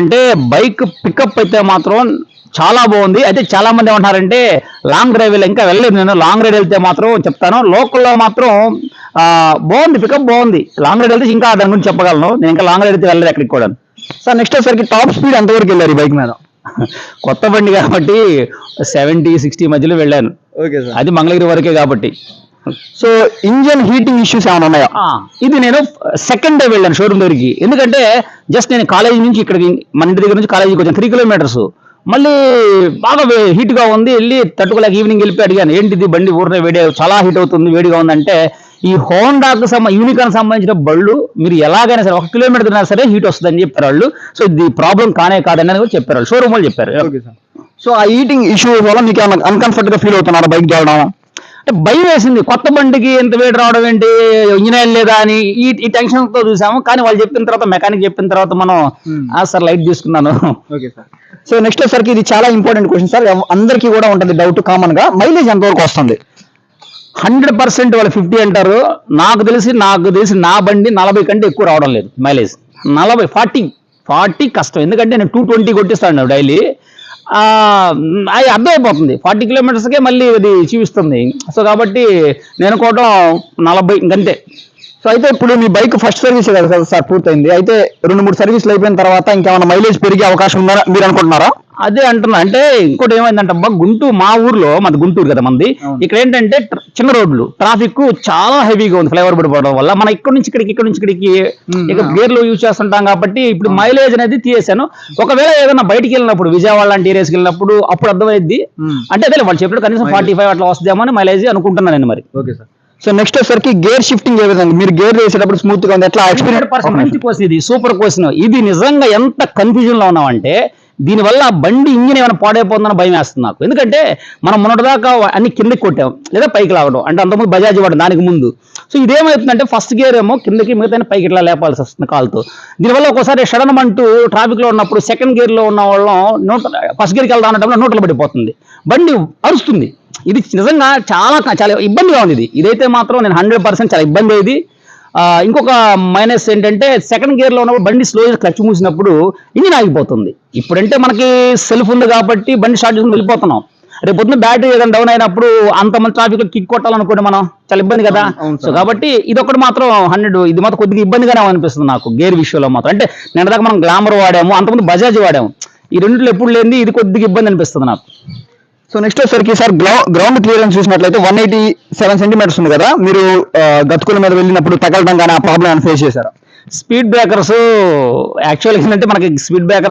అంటే bike pickup అయితే మాత్రం చాలా బాగుంది. అయితే చాలా మంది ఏమంటారంటే లాంగ్ డ్రైవ్ ఇంకా వెళ్ళలేదు నేను లాంగ్ రైడ్ వెళ్తే మాత్రం చెప్తాను. లోకల్లో మాత్రం బాగుంది పికప్ బాగుంది. లాంగ్ రైడ్ వెళ్తే ఇంకా దాని గురించి చెప్పగలను. నేను ఇంకా లాంగ్ రైడ్ అయితే వెళ్ళలేదు ఎక్కడికి కూడా. సార్ నెక్స్ట్ వచ్చేసరికి టాప్ స్పీడ్ ఎంతవరకు వెళ్ళారు ఈ బైక్ మీద? కొత్త బండి కాబట్టి సెవెంటీ సిక్స్టీ మధ్యలో వెళ్ళాను. Okay sir. అది మంగళగిరి వరకే కాబట్టి. సో ఇంజన్ హీటింగ్ ఇష్యూస్ ఏమైనా ఉన్నాయా? ఇది నేను సెకండ్ డే వెళ్ళాను షోరూమ్ దగ్గరికి. ఎందుకంటే జస్ట్ నేను కాలేజీ నుంచి ఇక్కడికి మన ఇంటి దగ్గర నుంచి కాలేజీకి వచ్చాను. త్రీ కిలోమీటర్స్ మళ్ళీ బాగా వే- heat గా ఉంది. వెళ్ళి తట్టుకోలేక ఈవినింగ్ వెళ్ళిపోయి అడిగాను ఏంటిది బండి ఊరినే వేడి చాలా హీట్ అవుతుంది వేడిగా ఉందంటే ఈ హోండాకు సంబ యూనికాన్ సంబంధించిన బళ్ళు మీరు ఎలాగైనా సరే ఒక కిలోమీటర్ తిన్నా సరే హీట్ వస్తుందని చెప్పారు వాళ్ళు. సో ఇది ప్రాబ్లం కానే కాదని అని కూడా చెప్పారు వాళ్ళు. షోరూమ్ వాళ్ళు చెప్పారు. సో ఆ హీటింగ్ ఇష్యూస్ వల్ల మీకు అన్కంఫర్ట్గా ఫీల్ అవుతున్నారా బైక్ తోడడం అంటే భయం వేసింది. కొత్త బండికి ఎంత వేడి రావడం ఏంటి? ఇంజిన్ ఆయిల్ లేదా అని ఈ ఈ టెన్షన్తో చూసాము. కానీ వాళ్ళు చెప్పిన తర్వాత మెకానిక్ చెప్పిన తర్వాత మనం. ఆ సార్ లైట్ తీసుకున్నాను. Okay sir. సో నెక్స్ట్ వచ్చేసరికి ఇది చాలా ఇంపార్టెంట్ క్వశ్చన్ సార్. అందరికీ కూడా ఉంటుంది డౌట్ కామన్గా. మైలేజ్ ఎంతవరకు వస్తుంది? హండ్రెడ్ పర్సెంట్ వాళ్ళు ఫిఫ్టీ అంటారు. నాకు తెలిసి నాకు తెలిసి నా బండి నలభై కంటే ఎక్కువ రావడం లేదు. మైలేజ్ నలభై ఫార్టీ ఫార్టీ కష్టం. ఎందుకంటే నేను టూ ట్వంటీ కొట్టిస్తాను డైలీ. అది అర్థమైపోతుంది. ఫార్టీ కిలోమీటర్స్కే మళ్ళీ అది చూపిస్తుంది. సో కాబట్టి నేను అనుకోవడం నలభై ఇంకంతే సో అయితే ఇప్పుడు మీ బైక్ ఫస్ట్ సర్వీస్ కదా సార్ సార్ పూర్తయింది. అయితే రెండు మూడు సర్వీస్లు అయిపోయిన తర్వాత ఇంకేమైనా మైలేజ్ పెరిగే అవకాశం ఉందని మీరు అనుకుంటున్నారా? అదే అంటున్నా. అంటే ఇంకోటి ఏమైందంటే అబ్బా గుంటూరు మా ఊర్లో మాది గుంటూరు కదా మంది. ఇక్కడ ఏంటంటే చిన్న రోడ్లు. ట్రాఫిక్ చాలా హెవీగా ఉంది ఫ్లైఓవర్ పడిపోవడం వల్ల. మనం ఇక్కడ నుంచి ఇక్కడికి ఇక్కడ నుంచి ఇక్కడికి. ఇక గేర్లు యూజ్ చేస్తుంటాం కాబట్టి ఇప్పుడు మైలేజ్ అనేది తీసేశాను. ఒకవేళ ఏదైనా బయటికి వెళ్ళినప్పుడు విజయవాడ లాంటి ఏరియాస్కి వెళ్ళినప్పుడు అప్పుడు అర్థమైద్ది. అంటే అదే వాళ్ళు చెప్పినట్టు కనీసం ఫార్టీ ఫైవ్ అట్లా వస్తుందేమో అని మైలేజ్ అనుకుంటున్నాను నేను మరి. ఓకే సార్ సో నెక్స్ట్ వచ్చేసరికి గేర్ షిఫ్టింగ్ ఏ విధంగా? మీరు గేర్ వేసేటప్పుడు స్మూత్గా ఉంది. ఎట్లా? పర్సెంట్ మంచి ఎక్స్పీరియన్స్ క్వశ్చన్ ఇది సూపర్ క్వశ్చన్ ఇది నిజంగా ఎంత కన్ఫ్యూజన్లో ఉన్నామంటే దీనివల్ల ఆ బండి ఇంజిన్ ఏమైనా పాడైపోతుందని భయం వేస్తుంది నాకు. ఎందుకంటే మనం మొన్నటిదాకా అన్ని కిందకి కొట్టాం లేదా పైకి లాగడం అంటే అంతకుముందు బజాజ్ వాడు దానికి ముందు. సో ఇదేమవుతుందంటే ఫస్ట్ గేర్ ఏమో కిందకి మిగతా పైకి ఇట్లా లేపాల్సి వస్తుంది కాల్తో. దీనివల్ల ఒకసారి షడన్ అంటూ ట్రాఫిక్లో ఉన్నప్పుడు సెకండ్ గేర్లో ఉన్న వాళ్ళం నోట్ ఫస్ట్ గేర్కి వెళ్దాం ఉన్నప్పుడు నోట్లో పడిపోతుంది. బండి అరుస్తుంది. ఇది నిజంగా చాలా చాలా ఇబ్బందిగా ఉంది ఇది. ఇదైతే మాత్రం నేను హండ్రెడ్ పర్సెంట్ చాలా ఇబ్బంది ఇది ఇంకొక మైనస్ ఏంటంటే సెకండ్ గేర్లో ఉన్నప్పుడు బండి స్లో క్లచ్ మూసినప్పుడు ఇంజిన్ ఆగిపోతుంది. ఇప్పుడంటే మనకి సెల్ఫ్ ఉంది కాబట్టి బండి స్టార్ట్ చేసుకుని వెళ్ళిపోతున్నాం. రేపు పొద్దున్న బ్యాటరీ ఏదైనా డౌన్ అయినప్పుడు అంత మంది ట్రాఫిక్లో కిక్ కొట్టాలనుకోండి మనం చాలా ఇబ్బంది కదా? సో. కాబట్టి ఇది ఒకటి మాత్రం హండ్రెడ్ ఇది మాత్రం కొద్దిగా ఇబ్బందిగానే అనిపిస్తుంది నాకు గేర్ విషయంలో మాత్రం. అంటే నేను దాకా మనం గ్లామర్ వాడాము అంతకుముందు బజాజ్ వాడాము. ఈ రెండిట్లో ఎప్పుడు లేనిది ఇది కొద్దిగా ఇబ్బంది అనిపిస్తుంది నాకు. సో నెక్స్ట్ వచ్చేసరికి సార్ గ్రౌండ్ క్లియరెన్స్ చూసినట్లయితే వన్ ఎయిటీ సెవెన్ సెంటీమీటర్స్ ఉంది కదా? మీరు గతుకుల మీద వెళ్ళినప్పుడు తగలడం కానీ ఆ ప్రాబ్లం ఫేస్ చేశారు? స్పీడ్ బ్రేకర్స్ యాక్చువల్గా ఏంటంటే మనకి స్పీడ్ బ్రేకర్